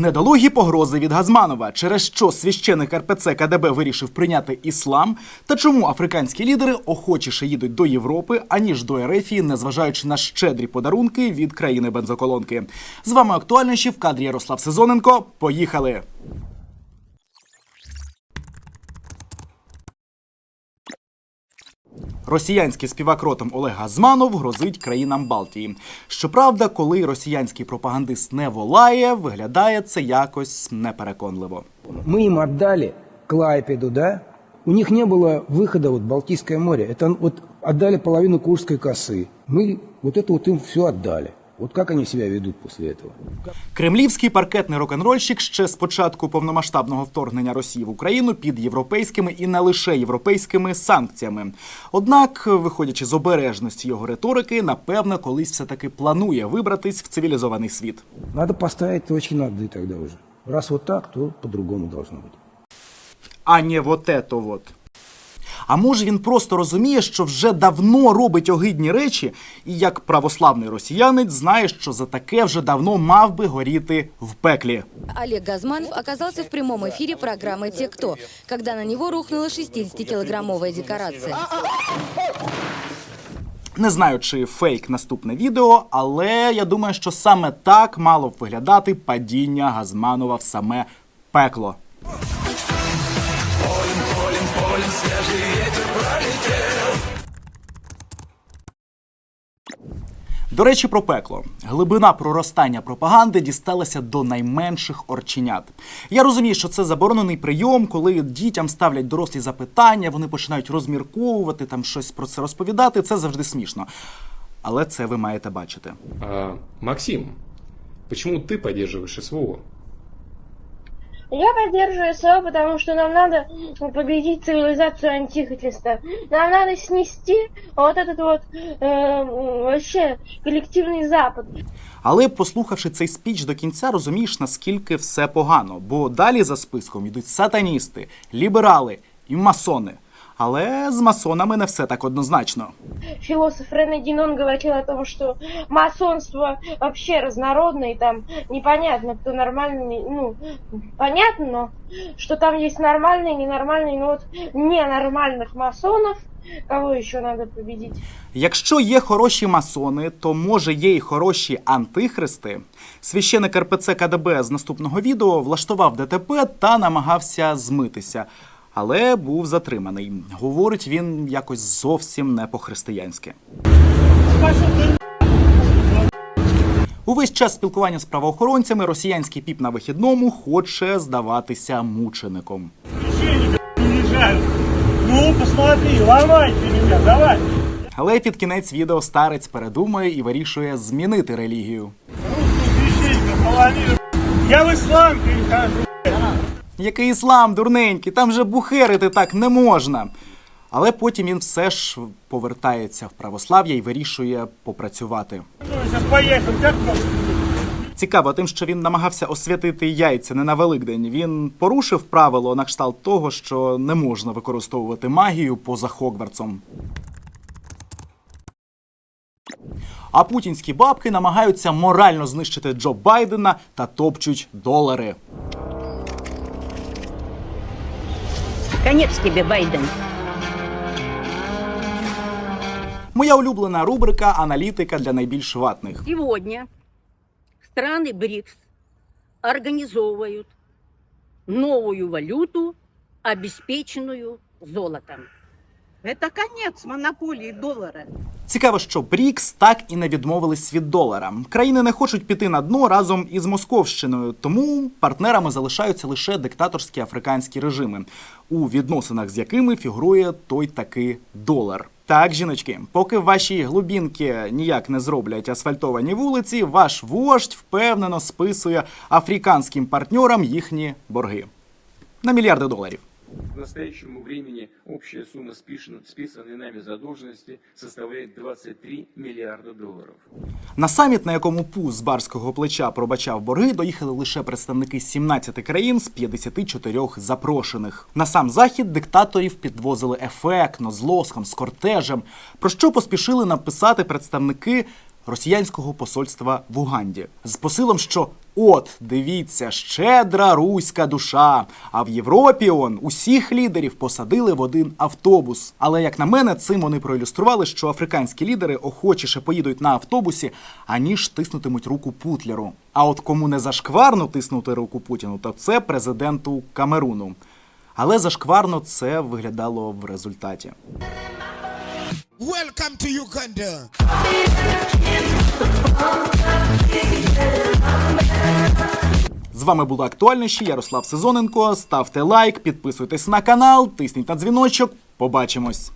Недолугі погрози від Газманова, через що священик РПЦ КДБ вирішив прийняти іслам, та чому африканські лідери охочіше їдуть до Європи, аніж до Ерефії, незважаючи на щедрі подарунки від країни бензоколонки. З вами актуальніші в кадрі Ярослав Сезоненко. Поїхали! Росіянський співак ротом Олег Газманов грозить країнам Балтії. Щоправда, коли росіянський пропагандист не волає, виглядає це якось непереконливо. Мы им отдали Клайпеду, да? У них не было выхода вот в Балтийское море. Это вот отдали половину Курской косы. Мы вот это вот им все отдали. Вот как они себя ведут после этого? Кремлівський паркетний рок-н-рольщик ще з початку повномасштабного вторгнення Росії в Україну під європейськими і не лише європейськими санкціями. Однак, виходячи з обережності його риторики, напевно, колись все таки планує вибратись в цивілізований світ. Надо поставить точки над «и» тогда уже. Раз вот так, то по-другому должно быть. а не вот ето вот. А може він просто розуміє, що вже давно робить огидні речі, і як православний росіянець знає, що за таке вже давно мав би горіти в пеклі. Олег Газманов оказался в прямом эфире программы «Те кто», когда на него рухнула 60-килограммовая декорация. Не знаю, чи фейк наступне відео, але я думаю, що саме так мало б виглядати падіння Газманова в саме пекло. До речі, про пекло. Глибина проростання пропаганди дісталася до найменших орченят. Я розумію, що це заборонений прийом, коли дітям ставлять дорослі запитання, вони починають розмірковувати, там щось про це розповідати. Це завжди смішно. Але це ви маєте бачити. А, Максим, чому ти підтримуєш СВО? Я поддерживаю СВО, потому что нам надо победить цивилизацию антихриста. Нам надо снести вот этот вот э, вообще коллективный Запад. Але послухавши цей спіч до кінця, розумієш, наскільки все погано. Бо далі за списком йдуть сатаністи, ліберали і масони. Але з масонами не все так однозначно. Философ Рене Динон говорил о том, что масонство вообще разнородное, и там непонятно, кто нормальный, ну, понятно, но что там есть нормальные, ненормальные, но вот ненормальных масонов, кого еще надо победить? Якщо є хороші масони, то може є і хороші антихристи. Священик РПЦ КДБ з наступного відео влаштував ДТП та намагався змитися, але був затриманий. Говорить він якось зовсім не по-християнськи. Увесь час спілкування з правоохоронцями росіянський піп на вихідному хоче здаватися мучеником. Ну, посмотри, ломай ты меня, давай. Але під кінець відео старець передумує і вирішує змінити релігію. Я в ислам перехожу. Який іслам, дурненький, там же бухерити так не можна. Але потім він все ж повертається в православ'я і вирішує попрацювати. Цікаво тим, що він намагався освятити яйця не на Великдень. Він порушив правило на кшталт того, що не можна використовувати магію поза Хогвартсом. А путінські бабки намагаються морально знищити Джо Байдена та топчуть долари. Конец тебе, Байден. Моя улюблена рубрика Аналітика для найбільш ватних. Сьогодні страны БРИКС організовують нову валюту, обеспеченную золотом. Это конец монополии доллара. Цікаво, що БРІКС так і не відмовились від долара. Країни не хочуть піти на дно разом із Московщиною, тому партнерами залишаються лише диктаторські африканські режими, у відносинах з якими фігурує той таки долар. Так, жіночки, поки ваші глубінки ніяк не зроблять асфальтовані вулиці, ваш вождь впевнено списує африканським партнерам їхні борги на мільярди доларів. К настоящему времени общая сумма списанной нами задолженности составляет 23 миллиарда долларов. На саміт, на якому пуз з барського плеча пробачав борги, доїхали лише представники 17 країн з 54 запрошених. На сам захід диктаторів підвозили ефектно, з лоском, з кортежем, про що поспішили написати представники росіянського посольства в Уганді з посилом, що От, дивіться, щедра руська душа. А в Європі он усіх лідерів посадили в один автобус. Але як на мене, цим вони проілюстрували, що африканські лідери охочіше поїдуть на автобусі, аніж тиснутимуть руку Путлеру. А от кому не зашкварно тиснути руку Путіну, то це президенту Камеруну. Але зашкварно це виглядало в результаті. Welcome to Uganda. З вами були актуальніші. Ярослав Сезоненко. Ставте лайк, підписуйтесь на канал, тисніть на дзвіночок. Побачимось.